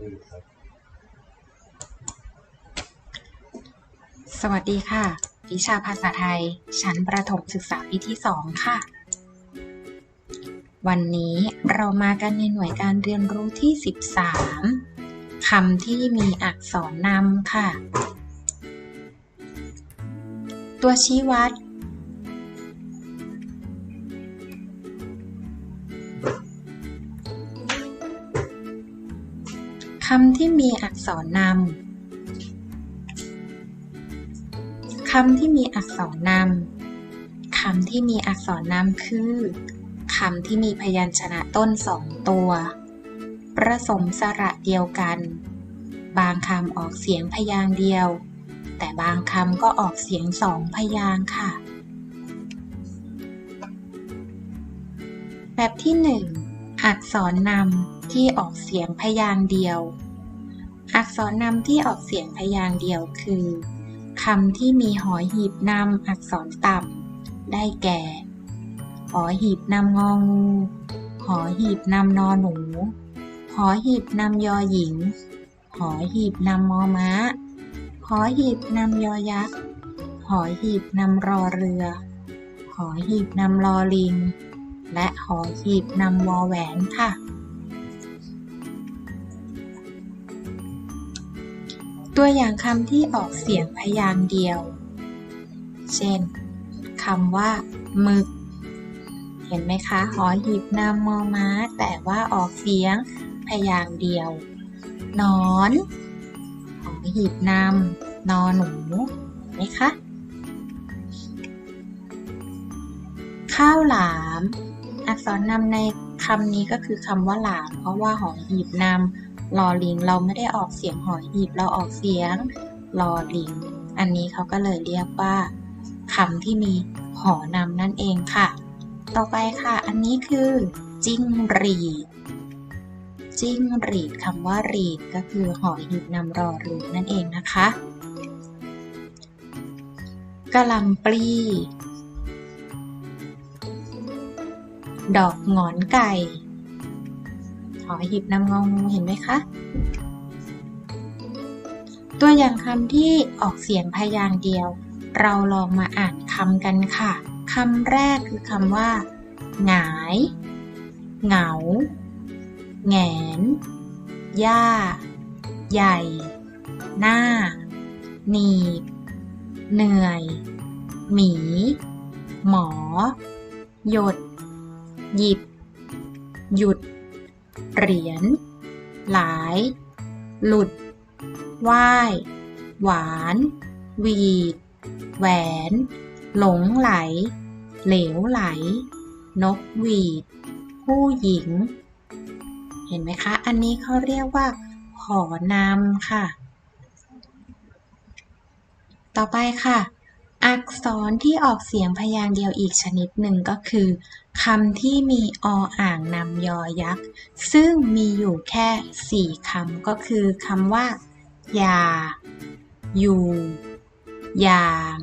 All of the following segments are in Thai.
สวัสดีค่ะ วิชาภาษาไทย ชั้นประถมศึกษาปีที่ 2 ค่ะ วันนี้เรามากันในหน่วยการเรียนรู้ที่ 13 คำที่มีอักษรนำค่ะ ตัวชี้วัด คำที่มีอักษรนำ คำที่มีอักษรนำ คำที่มีอักษรนำคือคำที่มีพยัญชนะต้นสองตัว ประสมสระเดียวกัน บางคำออกเสียงพยางเดียว แต่บางคำก็ออกเสียงสองพยางค์ค่ะ แบบที่หนึ่งอักษรนำ ที่ออกเสียงพยางค์เดียว อักษรนำที่ออกเสียงพยางค์เดียวคือคำที่มีหอหีบนำอักษรต่ำได้แก่ หอหีบนำงองู หอหีบนำนอหนู หอหีบนำยอหญิง หอหีบนำมอม้า หอหีบนำยอยักษ์ หอหีบนำรอเรือ หอหีบนำลอลิง และหอหีบนำวอแหวนค่ะ ตัวอย่างคำที่ออกเสียงพยางค์เดียว เช่นคำว่าหมึก เห็นไหมคะหอหีบนำมอม้า แต่ว่าออกเสียงพยางค์เดียว นอนหอหีบนำนอหนูเห็นไหมคะ ข้าวหลาม อักษรนำในคำนี้ก็คือคำว่าหลาม เพราะว่าหอหีบนำ ลอลิง เราไม่ได้ออกเสียงหอยหีบเราออกเสียงลอลิง อันนี้เขาก็เลยเรียกว่าคำที่มีหอนำนั่นเองค่ะ ต่อไปค่ะ อันนี้คือ จิ้งรีด จิ้งรีดคำว่ารีดก็คือหอยหีบนำรอเรือนั่นเองนะคะกะหล่ำปลี ดอกงอนไก่ อหีบนำงองูเห็นไหมคะ ตัวอย่างคำที่ออกเสียงพยางค์เดียว เราลองมาอ่านคำกันค่ะคำแรกคือคำว่า หงาย เหงาแหงนย่า ใหญ่ หน้า หนีบ เหนื่อย หมี หมอ หยด หยิบ หยุด เหรียญ หลาย หลุด ว่าย หวานหวีด แหวน หลงไหล เหลวไหล นกหวีด ผู้หญิง เห็นไหมคะ อันนี้เขาเรียกว่าหอนำค่ะ ต่อไปค่ะ อักษรที่ออกเสียงพยางค์เดียวอีกชนิดหนึ่งก็คือคำที่มีออ่างนำยอยักษ์ ซึ่งมีอยู่แค่สี่คำก็คือคำว่า ยา อยู่อย่าง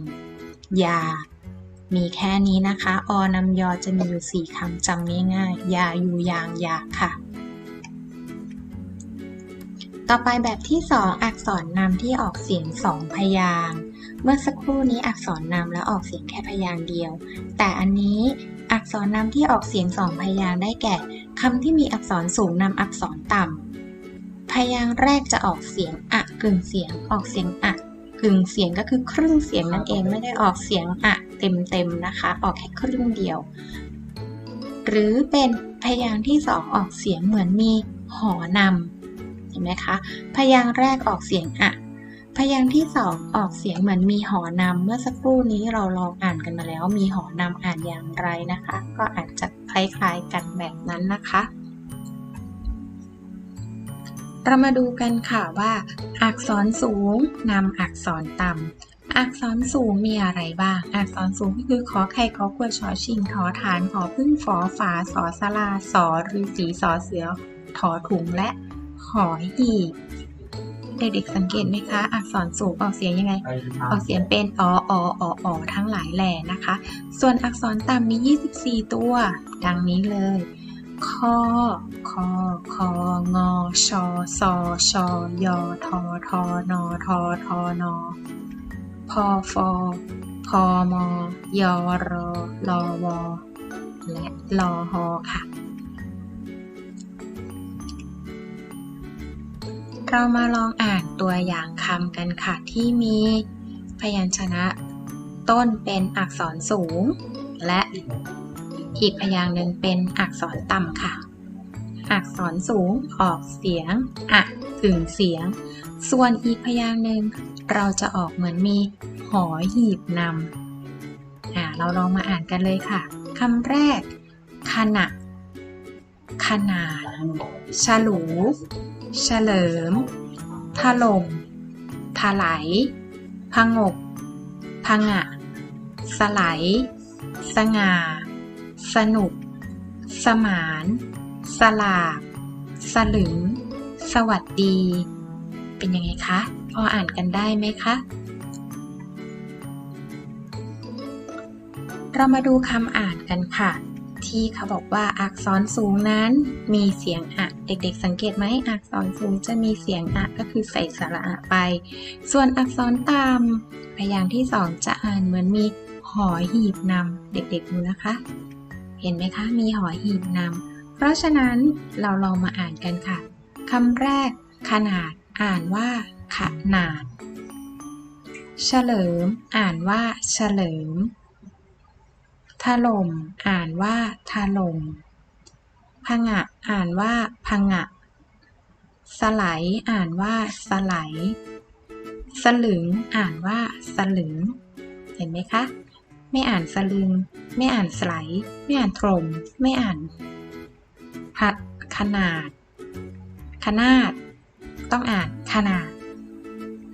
ยา มีแค่นี้นะคะ อนำยอจะมีอยู่สี่คำจำง่ายๆยา อยู่อย่างอยากค่ะ ต่อไปแบบที่สองอักษรนำที่ออกเสียงสองพยางค์ มื่อสักครู่นี้อักษรนำแล้วออกเสียงแค่พยางค์เดียว แต่อันนี้อักษรนำที่ออกเสียงสองพยางค์ได้แก่คำที่มีอักษรสูงนำอักษรต่ำพยางค์แรกจะออกเสียงอะกึ่งเสียงออกเสียงอะกึ่งเสียงก็คือครึ่งเสียงนั่นเองไม่ได้ออกเสียงอะเต็มๆนะคะ ออกแค่ครึ่งเดียว หรือเป็นพยางค์ที่สองออกเสียงเหมือนมีหอนำเห็นไหมคะพยางค์แรกออกเสียงอะ พยางค์ที่สองออกเสียงเหมือนมีหอนำเมื่อสักครู่นี้เราลองอ่านกันมาแล้ว มีหอนำอ่านอย่างไรนะคะ ก็อาจจะคล้ายๆกันแบบนั้นนะคะ เรามาดูกันค่ะว่า อักษรสูงนำอักษรต่ำอักษรสูงมีอะไรบ้าง อักษรสูงก็คือขอไข่ขอควรชอชิงทอฐานหอพึ่งฝอฝาสอสลาสอฤาษีสอเสือถอถุงและหอหีบ เด็กๆสังเกตไหมคะ อักษรสูงออกเสียงยังไง ออกเสียงเป็นออออออทั้งหลายแหล่นะคะ ส่วนอักษรต่ำมี 24 ตัว ดังนี้เลยพคอคอคองอชอซอชอยอทอทอนอทอทอนอพอฟอพอมอยอรอลอวอและลอฮอค่ะ เรามาลองอ่านตัวอย่างคำกันค่ะ ที่มีพยัญชนะ ต้นเป็นอักษรสูง และอีกพยางค์หนึ่งเป็นอักษรต่ำค่ะ อักษรสูงออกเสียงอะกึ่งเสียง ส่วนอีกพยางค์หนึ่งเราจะออกเหมือนมีหอหีบนำอ่าเราลองมาอ่านกันเลยค่ะคำแรกขณะ ขนาดฉลูเฉลิม ถล่มถลายพงกพงะสไลด์สง่า สนุก สมาน สลากสลึง สวัสดี เป็นยังไงคะ พออ่านกันได้ไหมคะ เรามาดูคำอ่านกันค่ะ ที่เขาบอกว่าอักษรสูงนั้น มีเสียงอะเด็กๆ สังเกตไหมอักษรสูงจะมีเสียงอะก็คือใส่สระอะไป ส่วนอักษรต่ำพยางค์ที่สองจะอ่านเหมือนมีหอหีบนำเด็กๆดูนะคะ เห็นไหมคะมีหอหีบนำเพราะฉะนั้นเราลองมาอ่านกันค่ะคำแรก ขนาดอ่านว่า ขนาด เฉลิม อ่านว่า เฉลิม ถล่ม อ่านว่าถล่มพงะ อ่านว่าพงะ สไลด์อ่านว่าสไลด์สลึง อ่านว่าสลึง เห็นไหมคะ ไม่อ่านสลึง ไม่อ่านสไลด์ไม่อ่านถล่มไม่อ่านพัดขนาด ขนาด ต้องอ่านขนาด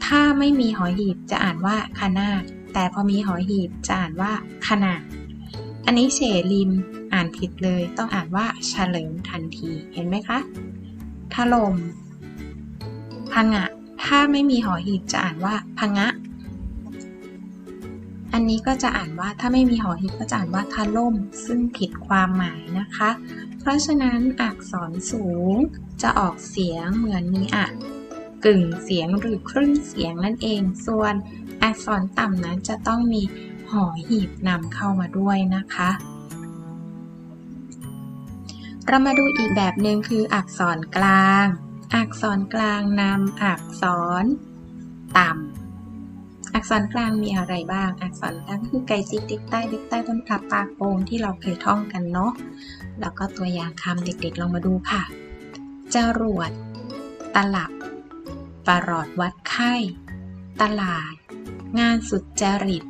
ถ้าไม่มีหอหีบจะอ่านว่าขนาด แต่พอมีหอหีบจะอ่านว่าขนาด อันนี้เฉลิมอ่านผิดเลย ต้องอ่านว่าเฉลิมทันที เห็นไหมคะถล่มพังะ ถ้าไม่มีหอหีบจะอ่านว่าพังะ อันนี้ก็จะอ่านว่าถ้าไม่มีหอหีบก็จะอ่านว่าทะล่ม ซึ่งผิดความหมายนะคะ เพราะฉะนั้นอักษรสูงจะออกเสียงเหมือนมีอะกึ่งเสียงหรือครึ่งเสียงนั่นเอง ส่วนอักษรต่ำนั้นจะต้องมี หอหีบนำเข้ามาด้วยนะคะ เรามาดูอีกแบบหนึ่งคืออักษรกลาง อักษรกลางนำอักษรต่ำอักษรกลางมีอะไรบ้าง อักษรกลางคือไก่จิกติ๊กใต้ดิกใต้ต้นพลับปากโปงที่เราเคยท่องกันเนาะแล้วก็ตัวอย่างคำเด็กๆลองมาดูค่ะ จรวด ตลับ ประหลอดวัดไข้ ตลาด งานสุดจริต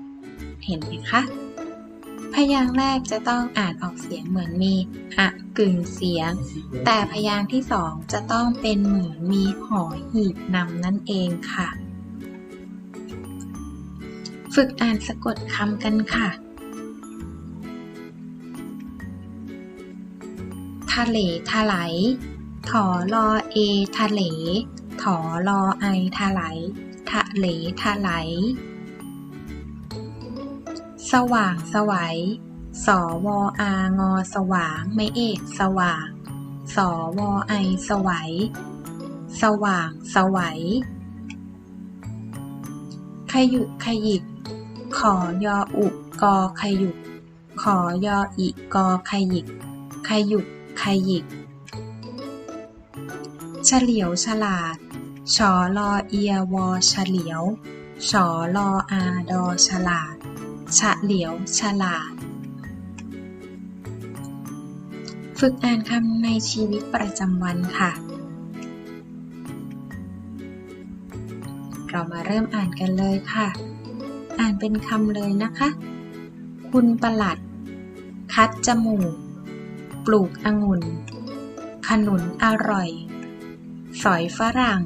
เห็นไหมคะ พยางค์แรกจะต้องอ่านออกเสียงเหมือนมีอะกึ่งเสียง แต่พยางค์ที่สองจะต้องเป็นเหมือนมีหอหีบนำนั่นเองค่ะ ฝึกอ่านสะกดคำกันค่ะ ทะเลทลายถอลอเอทะเลถอลอไอทะไหลทะเลทะไหล สว่างสวัย สวอางอสว่างไม่เอกสว่าง สวอไอสวัย สว่างสวัย ขยุกขยิก ขอยออุกอขยุก ขอยออิกอขยิก ขยุกขยิก เฉลียวฉลาด ชอลอเอียวอเฉลียว ชอลออาดอฉลาด ฉะเหลียว ฉลาด ฝึกอ่านคำในชีวิตประจำวันค่ะ เรามาเริ่มอ่านกันเลยค่ะ อ่านเป็นคำเลยนะคะ คุณประหลัด คัดจมูก ปลูกองุ่น ขนุนอร่อย สอยฝรั่ง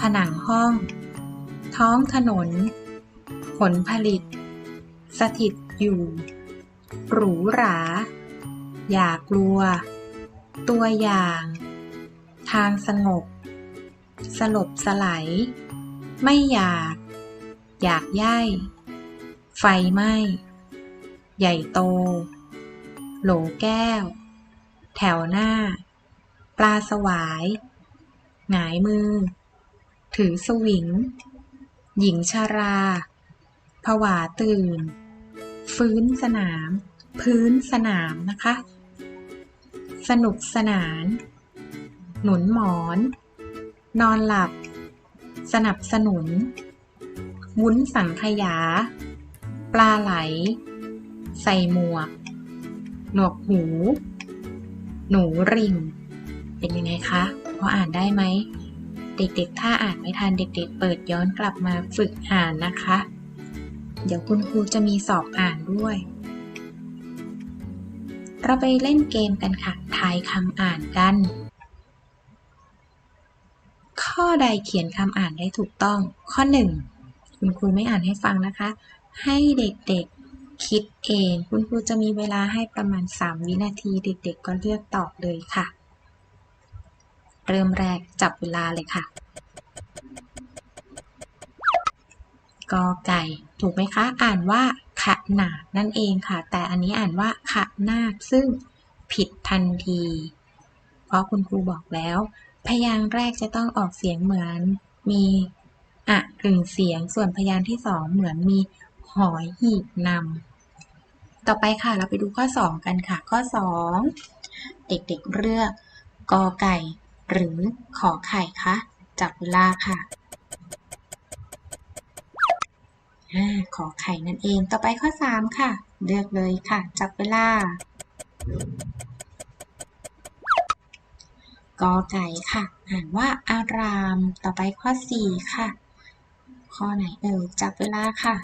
ผนังห้อง ท้องถนน ผลผลิต สถิตอยู่ หรูหรา อย่ากกลัว ตัวอย่าง ทางสงบ สลบสลายไม่อยาก อยากย่ายไฟไหม้ ใหญ่โต โหลแก้ว แถวหน้า ปลาสวาย หงายมือ ถือสวิง หญิงชารา ผวาตื่น ฟื้นสนาม พื้นสนามนะคะ สนุกสนาน หนุนหมอน นอนหลับ สนับสนุน วุ้นสังขยา ปลาไหล ใส่หมวก หนวกหู หนูริง เป็นยังไงคะพออ่านได้ไหมเด็กๆ ถ้าอ่านไม่ทันเด็ก ๆ เปิดย้อนกลับมาฝึกอ่านนะคะ เดี๋ยวคุณครูจะมีสอบอ่านด้วย เราไปเล่นเกมกันค่ะ ทายคำอ่านกัน ข้อใดเขียนคำอ่านได้ถูกต้อง ข้อ 1 คุณครูไม่อ่านให้ฟังนะคะ ให้เด็กๆคิดเอง คุณครูจะมีเวลาให้ประมาณ 3 วินาที เด็กๆ ก็เลือกตอบเลยค่ะ เริ่มแรกจับเวลาเลยค่ะ กอไก่ ถูกไหมคะ อ่านว่าขะนาดนั่นเองค่ะ แต่อันนี้อ่านว่าขะนาดซึ่งผิดทันที เพราะคุณครูบอกแล้ว พยางค์แรกจะต้องออกเสียงเหมือนมีอะกึ่งเสียง ส่วนพยางค์ที่สองเหมือนมีหอยหีบนำต่อไปค่ะเราไปดูข้อ 2 กันค่ะ ข้อ 2 เด็กๆเลือกกอไก่ หรือขอไข่คะจับเวลาค่ะ ขอไข่นั่นเอง ต่อไปข้อ 3 ค่ะ เลือกเลยค่ะ จับเวลากอไก่ค่ะ อ่านว่าอาราม ต่อไปข้อ 4 ค่ะ ข้อไหนเอ่ยจับเวลาค่ะ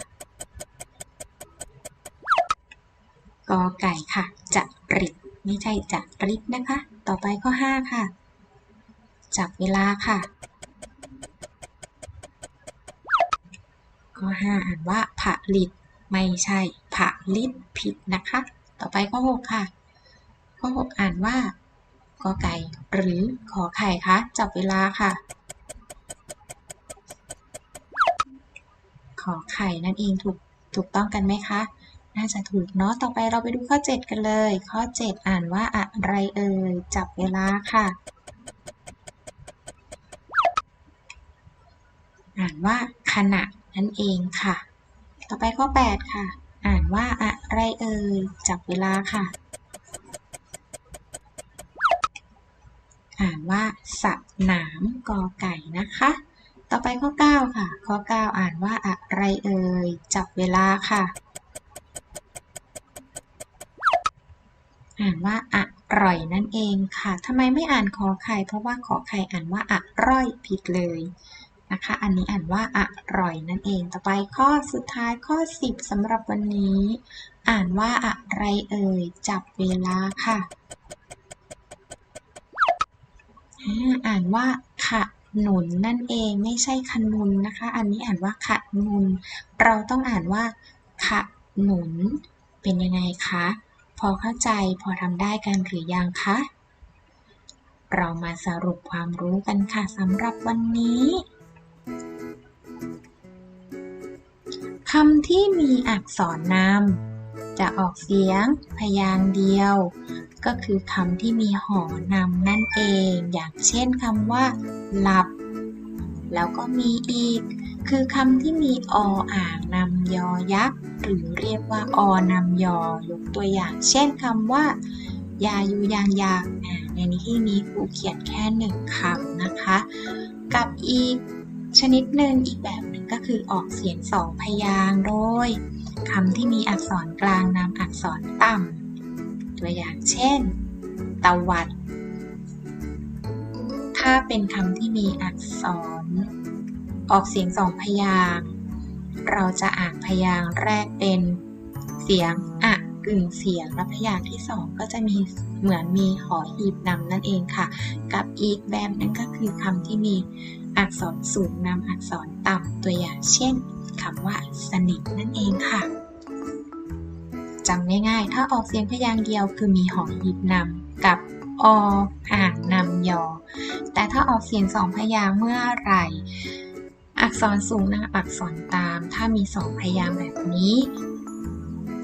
กอไก่ค่ะจะริดไม่ใช่จะริดนะคะ ต่อไปข้อ 5 ค่ะ จับเวลาค่ะ ข้อ 5 อ่านว่าผลิต ไม่ใช่ผลิตผิดนะคะ ต่อไปข้อ 6 ค่ะ ข้อ 6 อ่านว่ากอไก่หรือขอไข่คะจับเวลาค่ะ ขอไข่นั่นเองถูกถูกต้องกันไหมคะ น่าจะถูกเนาะ ต่อไปเราไปดูข้อ 7 กันเลย ข้อ 7 อ่านว่าอะไรเอ่ย จับเวลาค่ะ อ่านว่าขณะ นั่นเองค่ะ ต่อไปข้อ 8 ค่ะ อ่านว่าอะไรเอ่ยจับเวลาค่ะ อ่านว่าสนามกอไก่นะคะ ต่อไปข้อ 9 ค่ะ ข้อ 9 อ่านว่าอะไรเอ่ยจับเวลาค่ะ อ่านว่าอะร่อยนั่นเองค่ะทำไมไม่อ่านขอไข่เพราะว่าขอไข่อ่านว่าอะร่อยผิดเลย นะคะ อันนี้อ่านว่าอร่อยนั่นเอง ต่อไปข้อสุดท้ายข้อ 10สำหรับวันนี้ อ่านว่าอะไรเอ่ย จับเวลาค่ะ อ่านว่าขนุนนั่นเองไม่ใช่ขนุนนะคะ อันนี้อ่านว่าขนุน เราต้องอ่านว่าขนุน เป็นยังไงคะ พอเข้าใจพอทำได้กันหรือยังคะเรามาสรุปความรู้กันค่ะสำหรับวันนี้ คำที่มีอักษรนำจะออกเสียงพยางค์เดียว ก็คือคำที่มีหอนำนั่นเอง อย่างเช่นคำว่า หลับ แล้วก็มีอีก คือคำที่มีออ่างนำยอยักษ์ หรือเรียกว่าอนำยอยกตัวอย่าง เช่นคำว่า ยายูยางยางในนี้ที่นี้ครูเขียนแค่หนึ่งคำนะคะ กับอีก ชนิดหนึ่งอีกแบบหนึ่งก็คือออกเสียงสองพยางค์โดยคำที่มีอักษรกลางนำอักษรต่ำตัวอย่างเช่น ตะวัด ถ้าเป็นคำที่มีอักษร ออกเสียงสองพยางค์เราจะอ่านพยางค์แรกเป็นเสียงอะ กึ่งเสียงและพยางค์ที่สองก็จะมีเหมือนมีหอหีบนำนั่นเองค่ะ กับอีกแบบนึงก็คือคำที่มีอักษรสูงนำอักษรต่ำตัวอย่างเช่นคำว่าสนิทนั่นเองค่ะจำง่ายๆ ถ้าออกเสียงพยางค์เดียวคือมีหอหีบนำกับออ่างนำยอ แต่ถ้าออกเสียงสองพยางค์เมื่อไหร่อักษรสูงนำอักษรตาม ถ้ามีสองพยางค์แบบนี้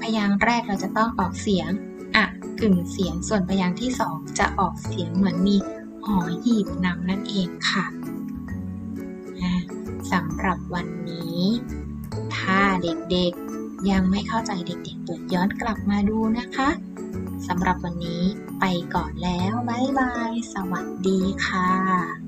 พยางค์แรกเราจะต้องออกเสียงอะกึ่งเสียง ส่วนพยางค์ที่สองจะออกเสียงเหมือนมีหอหีบนำนั่นเองค่ะสำหรับวันนี้ ถ้าเด็กๆยังไม่เข้าใจเด็กๆเปิดย้อนกลับมาดูนะคะสำหรับวันนี้ไปก่อนแล้ว บ๊ายบาย สวัสดีค่ะ